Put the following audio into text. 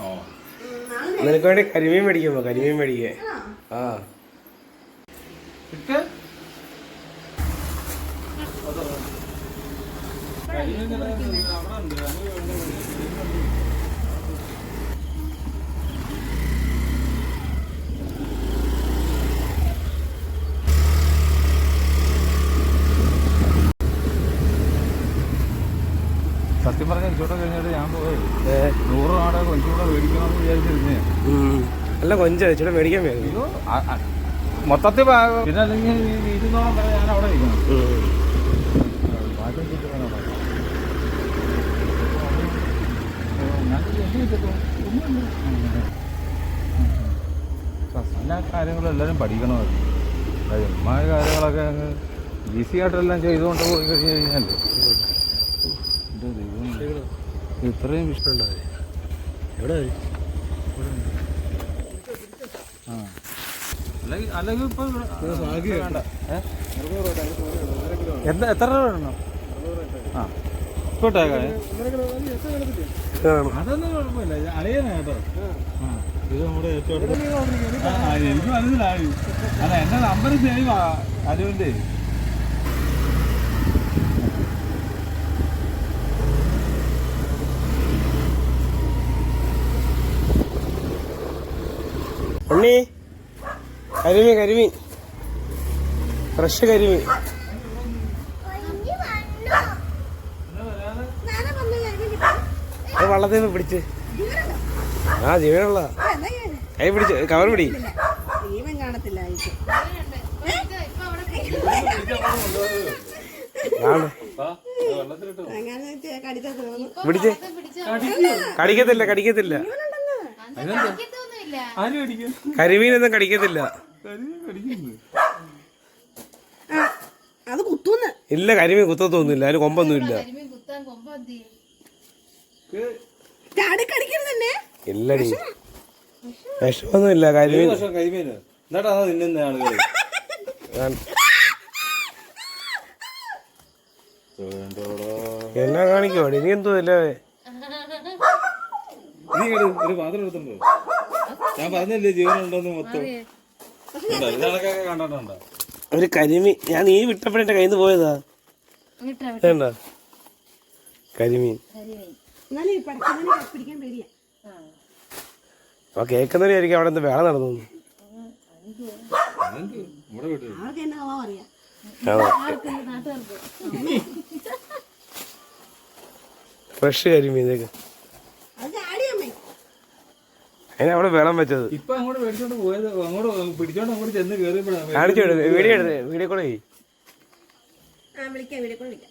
ഓ നിനക്ക് വേണ്ടി കരിമീൻ മേടിക്കുമ്പോ കരിമീൻ മേടിക്കേ. ആ. ഇട്ട്. സത്യം പറഞ്ഞ ഇച്ചോട്ടെ കഴിഞ്ഞിട്ട് ഞാൻ പോയി. നൂറ് നാട് കൊഞ്ചൂടെ മേടിക്കണമെന്ന് വിചാരിച്ചിരുന്നേ. അല്ല കൊഞ്ച ഇച്ചോടെ മേടിക്കാൻ അ- മൊത്തത്തിൽ പിന്നെ അല്ലെങ്കിൽ ഇരുന്നോളം ഞാൻ അവിടെ ഇരിക്കണം. എല്ലാ കാര്യങ്ങളും എല്ലാവരും പഠിക്കണമായിരുന്നു. അമ്മായ കാര്യങ്ങളൊക്കെ അങ്ങ് ഈസി ആയിട്ടെല്ലാം ചെയ്തുകൊണ്ട് പോയി കഴിഞ്ഞ് കഴിഞ്ഞാൽ ഇത്രയും ഇഷ്ടം എവിടെ? ആ. അല്ലെങ്കിൽ അല്ലെങ്കിൽ ഇപ്പൊ? എന്താ എത്ര രൂപ വേണം ആ. ഇപ്പോട്ടേക്കാ അതൊന്നും കുഴപ്പമില്ല. അറിയാനാ കേട്ടോ. ഇത് നമ്മുടെ ഏറ്റവും എനിക്ക് മനസ്സിലായി. അല്ല എന്റെ നമ്പർ സേവ് ആ ഉണ്ണി. കരിമീൻ കരിമീൻ. ഫ്രഷ് കരിമീൻ. അത് വള്ളത്തിൽ നിന്ന് പിടിച്ച്. ആ ജീവനുള്ള. കൈ പിടിച്ച് കവർ പിടി. ജീവൻ കാണത്തില്ല പിടിച്ച്. കടിക്കത്തില്ല. കടിക്കത്തില്ല. കരിമീനൊന്നും കടിക്കത്തില്ല. അത് കുത്തുന്ന്. ഇല്ല കരിമീൻ കുത്തത്തൊന്നുമില്ല അതിന് കൊമ്പൊന്നും ഇല്ല. ഇല്ലടി. വിഷമൊന്നും വിഷമൊന്നുമില്ല കരിമീൻ. കരിമീൻ? കരിമീന് എന്നിട്ടാ അതാ തിന്നുന്ന ആളുകൾ എന്നാ കാണിക്കോ ഇനി എന്തോ ഇല്ലേ ഒരു പാത്രം എടുത്തിട്ടുണ്ടോ ഞാൻ പറഞ്ഞില്ലേ ജീവനുണ്ടോന്ന് മൊത്തം. ഉണ്ടോ? ഇതാളൊക്കെ കണ്ടിട്ടുണ്ടോ? ഒരു കരിമി ഞാൻ നീ വിട്ടപ്പോഴെന്റെ കയ്യിൽ നിന്ന് പോയതാ വേണ്ട കരിമീൻ. അപ്പൊ കേക്കുന്നവരായിരിക്കും അവിടെ വേള നടന്നു ഫ്രഷ് കരിമീൻ ഇതൊക്കെ. അതിന് അവിടെ വെള്ളം വെച്ചത്. ഇപ്പൊ അങ്ങോട്ട് മേടിച്ചോണ്ട് പോയത് അങ്ങോട്ട് പിടിച്ചോണ്ട് അങ്ങോട്ട് ചെന്ന് വിട് വീഡിയോ എടുത്ത് വീഡിയോ ചെയ്യ്. വിളിക്കാം വീടിക്കൊണ്ട് വിളിക്കാം.